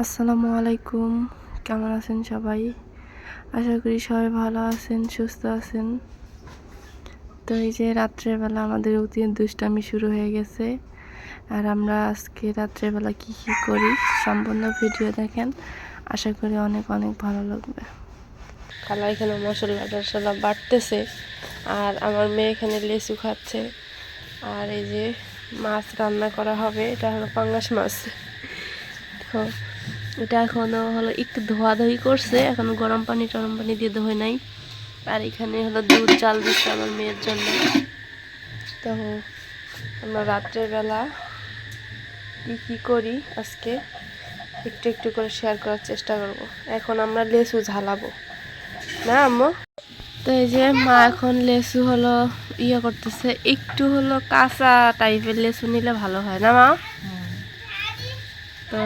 আসসালামু আলাইকুম। কেমন আছেন সবাই? আশা করি সবাই ভালো আছেন, সুস্থ আছেন। তো এই যে রাত্রেবেলা আমাদের অতি দুষ্টামি শুরু হয়ে গেছে। আর আমরা আজকে রাত্রেবেলা কি কি করি সম্পূর্ণ ভিডিও দেখেন। আশা করি অনেক অনেক ভালো লাগবে। খালা এখানে মশলা টশলা বাড়তেছে। আর আমার মেয়ে এখানে লেচু খাচ্ছে। আর এই যে মাছ রান্না করা হবে, এটা হলো পাঙ্গাস মাছ। তো এটা এখনও হলো একটু ধোয়াধুয়ি করছে এখন গরম পানি টরম পানি দিয়ে ধোয় নাই। আর এখানে হলো দুধ চাল দিচ্ছে আমার মেয়ের জন্য। তো আমরা রাত্রের বেলা কি কি করি আজকে একটু একটু করে শেয়ার করার চেষ্টা করব। এখন আমরা লেসু ঝালাবো। না আম্মু? তো এই যে মা এখন লেসু হলো ইয়ে করতেছে একটু হলো কাঁচা টাইপের লেসু নিলে ভালো হয় না মা? তো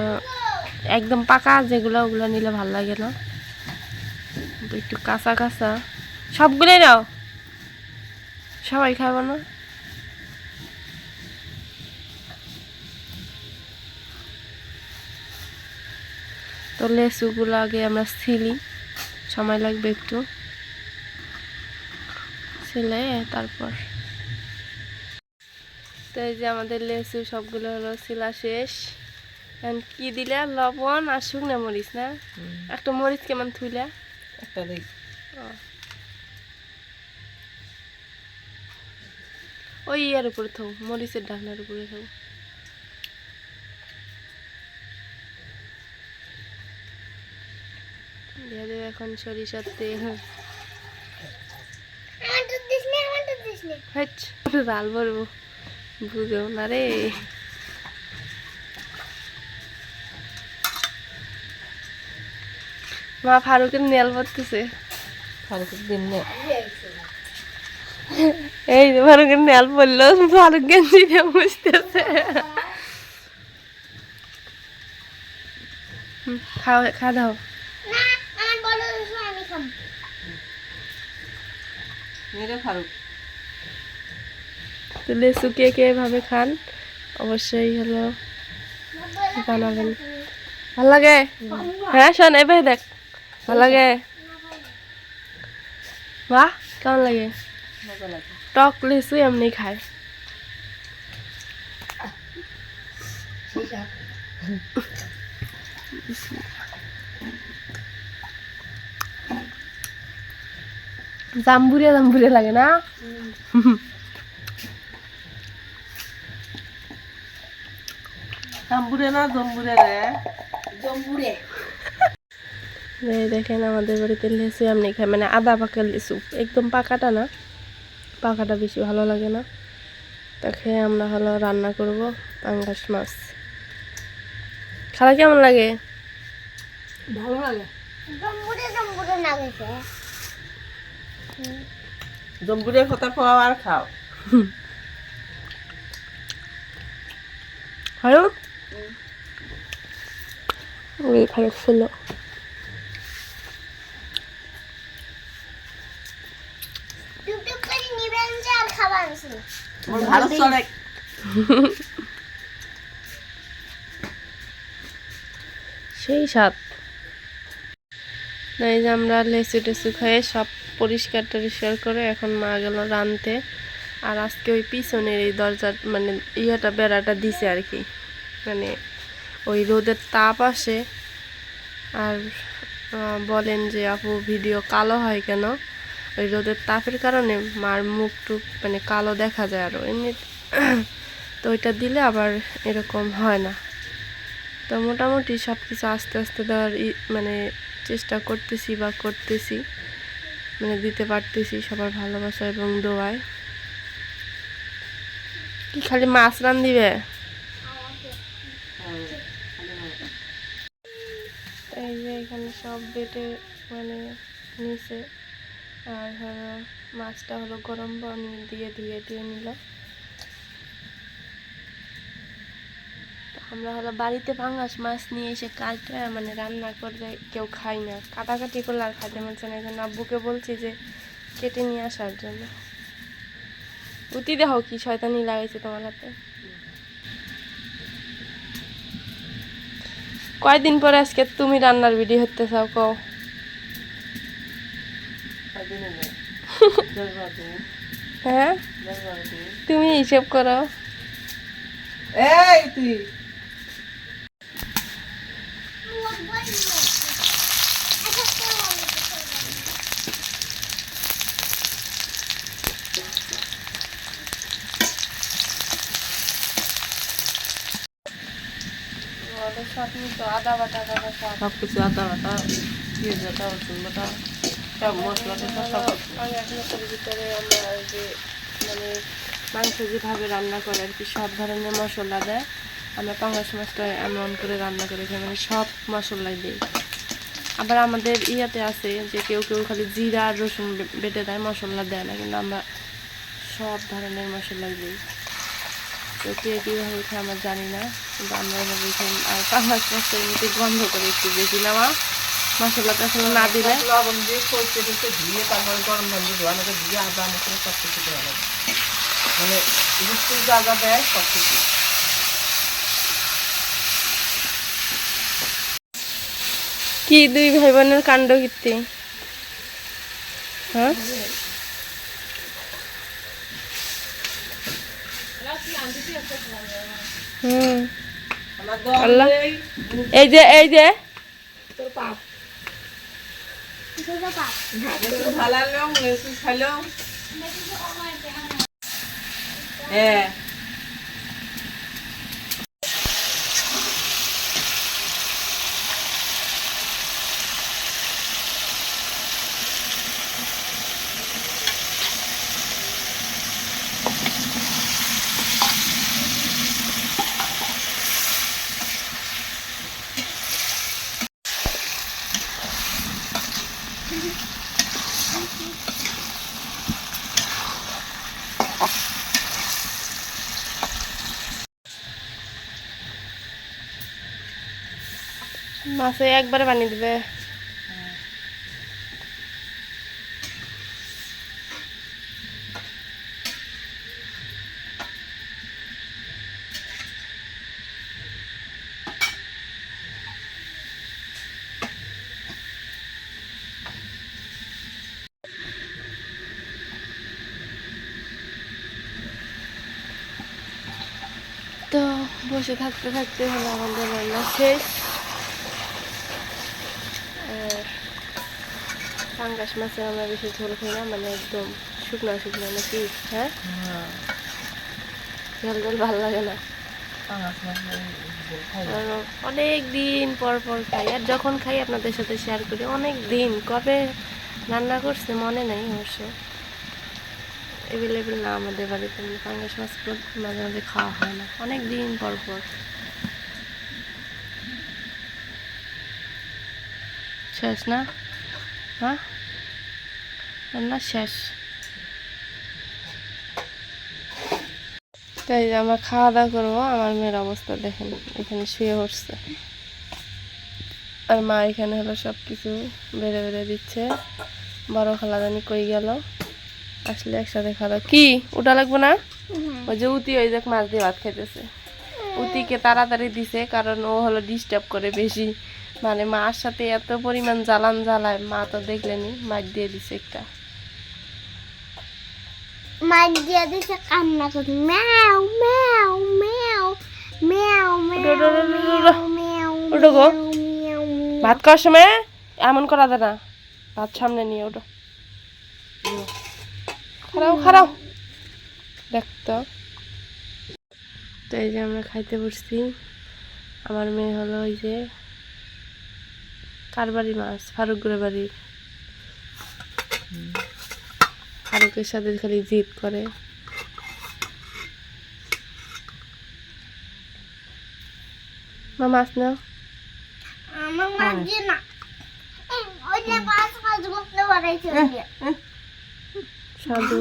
একদম পাকা, যেগুলো ওগুলো নিলে ভালো লাগে না। একটু কাঁচা কাঁচা। সবগুলোই নাও। সবাই খাব না? তো লেসুগুলো আগে আমরা ছিলি। সময় লাগবে একটু। ছিলে তারপর। তো এই যে আমাদের লেসু সবগুলো হলো শিলা শেষ। কি দিলে? লবণ আর শুকনা মরিচ না? একটা মরিচ কেমন থুইলা? একটা ও। ওই ইয়ার উপরে থাও মরিচের ঢাকনার উপরে থাও। দিয়ে দেবে এখন সরিষার তেল। রাল ভরবো। বুঝেও না রে। মা ফারুকের নেল পড়তেছে ফারুকের দিন নে এই যে ফারুকের নেল পড়ল ফারুক গেঞ্জি দিয়ে মুছতেছে খাও খা দাও। মেরে ফারুক। তো লেসু কে কে ভাবে খান অবশ্যই হলো জানাবেন। ভালো লাগে? হ্যাঁ শোন এবার দেখ। ভালো লাগে বাহ কেমন লাগে? টক লেসু এমনি খায়। জাম্বুরিয়া জাম্বুরিয়া লাগে না? জাম্বুরে না জম্বুরে রে? জম্বুরে এই দেখেন আমাদের বাড়িতে লেসু এমনি খায় মানে আদা পাকা লিচু একদম পাকাটা না পাকাটা বেশি ভালো লাগে না। তা খেয়ে আমরা হলো রান্না করব পাঙ্গাস মাছ। খালা কেমন লাগে? ভালো লাগে। জম্বুরে কথা পাও আর খাও। ওই ভালো ছিল ভালো চলে সেই স্বাদ না, এই যে আমরা লেসু টেসু খেয়ে সব পরিষ্কার টরিষ্কার করে এখন মা গেল রানতে আর আজকে ওই পিছনের এই দরজার মানে ইয়েটা বেড়াটা দিছে আর কি। মানে ওই রোদের তাপ আসে। আর আহ, বলেন যে আপু ভিডিও কালো হয় কেন? ওই রোদের তাপের কারণে মার মুখ টুক মানে কালো দেখা যায় আরও এমনি তো ওইটা দিলে আবার এরকম হয় না। তো মোটামুটি সব কিছু আস্তে আস্তে দেওয়ার মানে চেষ্টা করতেছি বা করতেছি মানে দিতে পারতেছি সবার ভালোবাসা এবং দোয়ায়। কি খালি মাছ রান দিবে এই যে এখানে সব বেটে মানে নিচে আর হলো মাছটা হলো গরম পানি দিয়ে ধুয়ে দিয়ে নিল। আমরা হলো বাড়িতে পাঙ্গাস মাছ নিয়ে এসে কাটে মানে রান্না করলে কেউ খায় না। কাটাকাটি করলে আর খাইতে চায় না। এই জন্য আব্বুকে বলছি যে কেটে নিয়ে আসার জন্য। উতি দেহ কি শয়তানি লাগাইছে তোমার হাতে। কয়দিন পরে আজকে তুমি রান্নার ভিডিও হতে চাও কও। হ্যাঁ? তুমি হিসেব করো। এই তুই। আদা বাটা আদা সব কিছু আদা বাটা পেঁয়াজ বাটা রসুন বাটা। মশলা ভিতরে আমরা যে মানে মাংস যেভাবে রান্না করে আর কি, সব ধরনের মশলা দেয়। আমরা পাঙ্গাস মাছটা এমন করে রান্না করে খাই মানে সব মশলাই দিই। আবার আমাদের ইয়াতে আছে যে কেউ কেউ খালি জিরা আর রসুন বেটে দেয়, মশলা দেয় না, কিন্তু আমরা সব ধরনের মশলা দিই। তো কে কীভাবে খাই আমরা জানি না, কিন্তু আমরা এভাবে খাই। আর পাঙ্গাস মাছটা এমনিতে গন্ধ করে একটু বেশি নেওয়া মশলা টশলা না দিলে? লবণ দিয়ে সরষে টরষে ধুয়ে তারপরে গরম দিয়ে ধোয়া আদা মশলা সব কিছু দেওয়া লাগে। মানে যা যা দেয় সব কিছু কি দুই ভাই বোনের কাণ্ড কীর্তি? হ্যাঁ? হুম। আমার আল্লাহ। এই যে এই যে। তোর পাপ। ভালালাম একটু খাইলাম হ্যাঁ মাছে একবারে বানিয়ে দিবে। তো বসে থাকতে থাকতে হলো আমাদের রান্না শেষ। পাঙ্গাস মাছে আমরা বেশি ঝোল খাই না মানে একদম শুকনো শুকনো নাকি? হ্যাঁ? ঝোল ঝোল ভালো লাগে না। আর অনেক দিন পর পর খাই আর যখন খাই আপনাদের সাথে শেয়ার করি অনেক দিন কবে রান্না করছে মনে নেই অবশ্য। অ্যাভেলেবেল না আমাদের বাড়িতে মানে পাঙ্গাস মাছ মাঝে মাঝে খাওয়া হয় না। অনেক দিন পর পর। শেষ না? হ্যাঁ? রান্না শেষ। তাই আমরা খাওয়া দাওয়া করব আমার মেয়ের অবস্থা দেখেন এখানে শুয়ে উঠছে আর মা এখানে হলো সব কিছু বেড়ে বেড়ে দিচ্ছে। বড় খালাদানি কই গেল? আসলে একসাথে খাওয়া কি? ওটা লাগবো না? ওই যে উতি ওই যে মাছ দিয়ে ভাত খাইতেছে। উতিকে তাড়াতাড়ি দিছে কারণ ও হলো ডিস্টার্ব করে বেশি। মানে মার সাথে এত পরিমাণ জ্বালান জ্বালায় মা তো দেখলেনি মাছ দিয়ে দিছে একটা। মার দিয়ে দিছে কান্না করি ম্যাও ম্যাও ম্যাও ম্যাও। ম্যাও গো। ভাত খাওয়ার সময় এমন করা দে না ভাত সামনে নিয়ে ওঠো। খারাও খারাও। দেখতো তো এই যে আমরা খাইতে বসছি। আমার মেয়ে হলো ওই যে কার বাড়ি মাছ? ফারুকগুড়ের বাড়ির ফারুকের সাথে খালি জিদ করে। মা মাছ নাও। সাধু।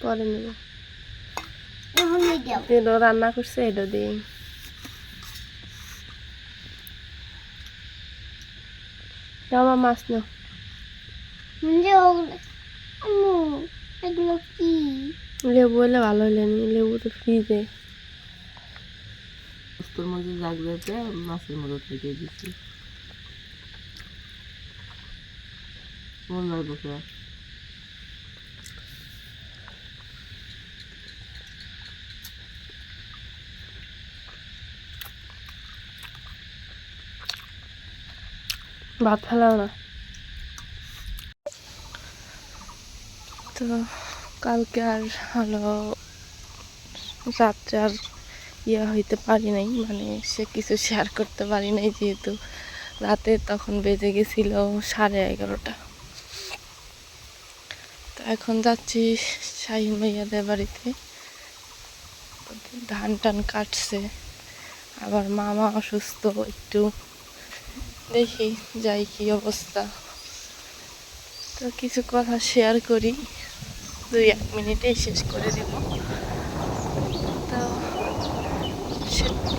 পরে। নেব। রান্না করছে এটা দিয়ে। আমার মাছ না এগুলো কি লেবু হলে ভালো হলেন লেবু তো ফ্রিজে তোর মধ্যে জাগ দেবে মাছের মতো থেকে দিচ্ছি মন লাগবে ভাত ফেলাও না। তো কালকে আর হলো রাত্রে আর ইয়ে হইতে পারি নাই মানে সে কিছু শেয়ার করতে পারি নাই যেহেতু। রাতে তখন বেজে গেছিল সাড়ে এগারোটা। তো এখন যাচ্ছি শাহিন ভাইয়াদের বাড়িতে। ধান টান কাটছে, আবার মামা অসুস্থ, একটু দেখি, যাই কি অবস্থা। তো কিছু কথা শেয়ার করি। দুই এক মিনিটেই শেষ করে দিব। তো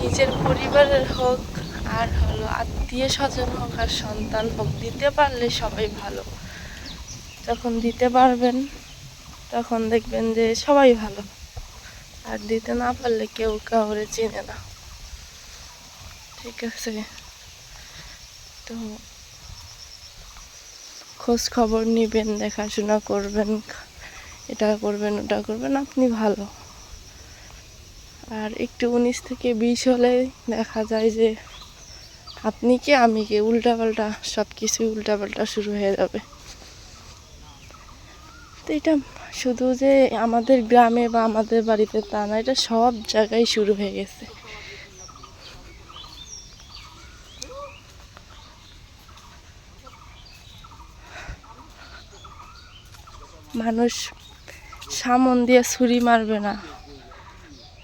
নিজের পরিবারের হোক, আর হলো আত্মীয় স্বজন হোক আর সন্তান হোক, দিতে পারলে সবাই ভালো। যখন দিতে পারবেন, তখন দেখবেন যে সবাই ভালো। আর দিতে না পারলে কেউ কাউরে চেনে না। ঠিক আছে। তো খোঁজ খবর নেবেন, দেখাশোনা করবেন, এটা করবেন, ওটা করবেন, আপনি ভালো। আর একটু উনিশ থেকে বিশ হলে দেখা যায় যে আপনি কি, আমি কি, উল্টাপাল্টা সব কিছু উল্টাপাল্টা শুরু হয়ে যাবে। তো এটা শুধু যে আমাদের গ্রামে বা আমাদের বাড়িতে তা না, এটা সব জায়গায় শুরু হয়ে গেছে। মানুষ সামন দিয়ে ছুরি মারবে না।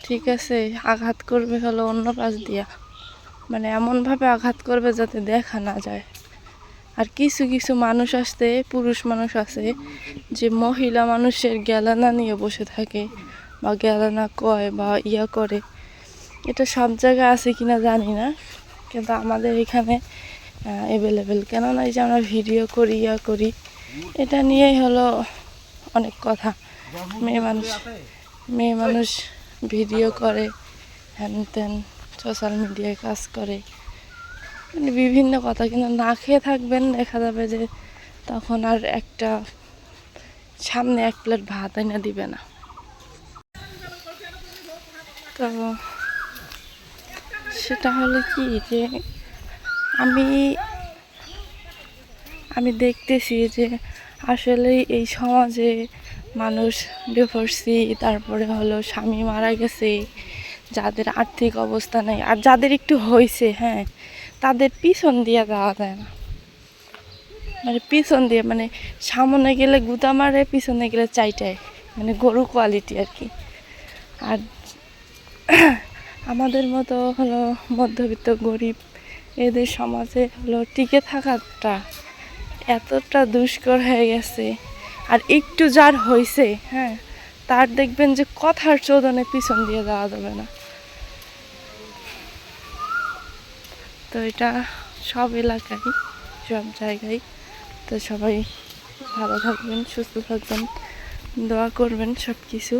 ঠিক আছে, আঘাত করবে হলো অন্য পাশ দিয়া। মানে এমনভাবে আঘাত করবে যাতে দেখা না যায়। আর কিছু কিছু মানুষ আসতে পুরুষ মানুষ আছে, যে মহিলা মানুষের গ্যালানা নিয়ে বসে থাকে বা গ্যালানা কয় বা ইয়া করে। এটা সব জায়গায় আছে কিনা জানি না, কিন্তু আমাদের এখানে অ্যাভেলেবেল কেননা এই যে আমরা ভিডিও করি, ইয়া করি, এটা নিয়েই হলো অনেক কথা। মেয়ে মানুষ মেয়ে মানুষ ভিডিও করে হ্যান ত্যান সোশ্যাল মিডিয়ায় কাজ করে। মানে বিভিন্ন কথা, কিন্তু না খেয়ে থাকবেন, দেখা যাবে যে তখন আর একটা সামনে এক প্লেট ভাত এনে দিবে না। তো সেটা হলো কি যে আমি আমি দেখতেছি যে আসলে এই সমাজে মানুষ ডিভোর্সি তারপরে হলো স্বামী মারা গেছে, যাদের আর্থিক অবস্থা নেই, আর যাদের একটু হয়েছে হ্যাঁ তাদের পিছন দিয়ে যাওয়া যায় না। মানে পিছন দিয়ে মানে সামনে গেলে গুতা মারে, পিছনে গেলে চাইটায় মানে গরু কোয়ালিটি আর কি। আর আমাদের মতো হলো মধ্যবিত্ত গরিব এদের সমাজে হলো টিকে থাকাটা এতটা দুষ্কর হয়ে গেছে। আর একটু যার হয়েছে হ্যাঁ তার দেখবেন যে কথার চোদনে পিছন দিয়ে যাওয়া যাবে না। তো এটা সব এলাকায় সব জায়গায়। তো সবাই ভালো থাকবেন, সুস্থ থাকবেন, দোয়া করবেন সব কিছু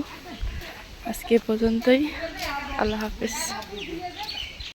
আজকে পর্যন্তই, আল্লাহ হাফেজ।